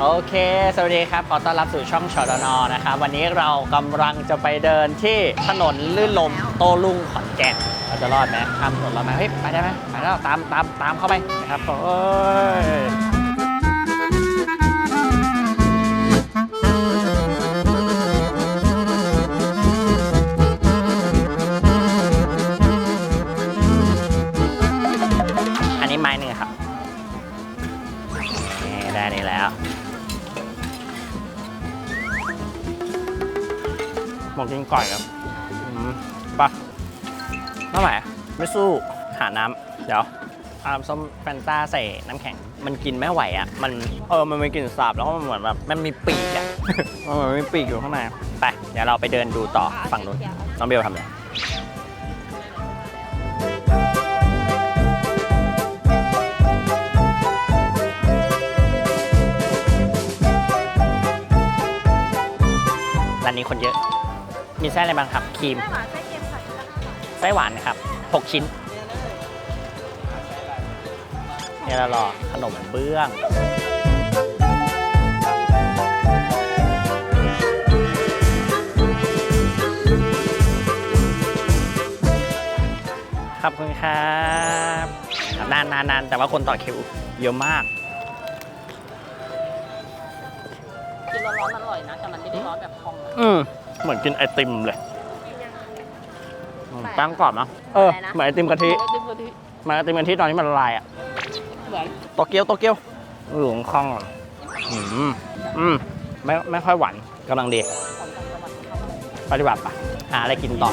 โอเค สวัสดีครับ ขอต้อนรับสู่ช่องชอดนอนะครับ วันนี้เรากำลังจะไปเดินที่ถนนลื่นลมโตลุงขอนแก่น เราจะรอดไหมข้ามถนนเราไหมเฮ้ย ไปได้ไหมไปแล้ว ตามตามตามเข้าไปนะครับ โอ้ยอันนี้ไม้หนึ่งครับ นี่ได้นี่แล้ว หมกกินก่อยครับอืมปะน้ำไหวไม่สู้หาน้ำเดี๋ยวเอาน้ำส้มแฟนตาใส่น้ำแข็ง มันกินไม่ไหวอะ มันเออมันมีกลิ่นสาบแล้วก็มันเหมือนแบบมันมีปีกอะ มันเหมือนมีปีกอยู่ข้างในไปเดี๋ยวเราไปเดินดูต่อฝั่งนู้นน้องเบลทำเลยร้านนี้คนเยอะ มีไส้อะไรบ้างครับครีมไส้หวานไส้เค็มค่ะไส้หวานนะครับ 6 ชิ้น เนี่ยเรารอขนมเบื้องขอบคุณครับครับนานนานนานแต่ว่าคนต่อคิวเยอะมาก กินร้อนๆมันอร่อยนะ แต่มันไม่ได้ร้อนแบบพองอะอืม เหมือนกินไอติมเลยอืมแป้งกรอบนะเอออะไรนะเหมือนไอติมกะทิไม่ได้กะทิเหมือนไอติมกะทิตอนนี้มันละลายอะเหมือนโตเกียวโตเกียวหลวงคองอืมอืมไม่ไม่ค่อยหวานกำลังดีของต่างจังหวัดเขาทำปฏิบัติปะหาอะไรกินต่อ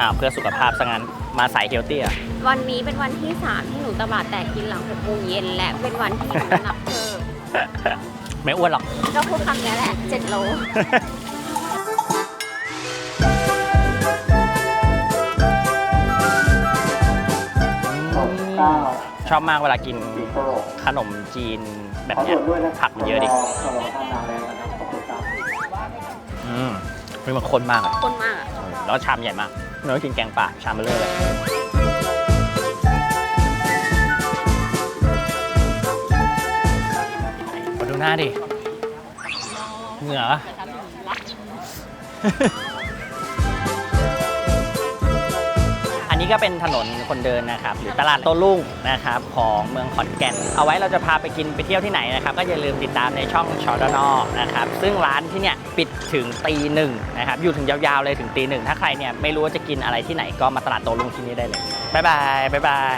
อ่าวเพื่อสุขภาพซะงั้นมาสายเฮลตี้อะวันนี้เป็นวันที่ 3 ที่หนูตะบาดแตกกินหลัง6โมงเย็นและเป็นวันที่หนูน้ำหนักเพิ่ม ไม่อ้วนหรอก ก็พูดคำนี้แหละ7โลชอบมากเวลากินขนมจีนแบบเนี้ยผักมันเยอะดิอืมมันมันข้นมากอะคนมากอะแล้วชามใหญ่มากเนื้อกินแกงป่าชามเบลอเลย หน้าดิ เหงื่อแต่ทำถึงรักอันนี้ก็เป็นถนนคนเดินนะครับ หรือตลาดโต้รุ่งนะครับ ของเมืองขอนแก่น เอาไว้เราจะพาไปกินไปเที่ยวที่ไหนนะครับ ก็อย่าลืมติดตามในช่องชอดนอนะครับ ซึ่งร้านที่เนี่ยปิดถึงตีหนึ่งนะครับ อยู่ถึงยาวๆเลยถึงตีหนึ่งถ้าใครเนี่ยไม่รู้ว่าจะกินอะไรที่ไหนก็มาตลาดโต้รุ่งที่นี่ได้เลยบ๊ายบายบ๊ายบาย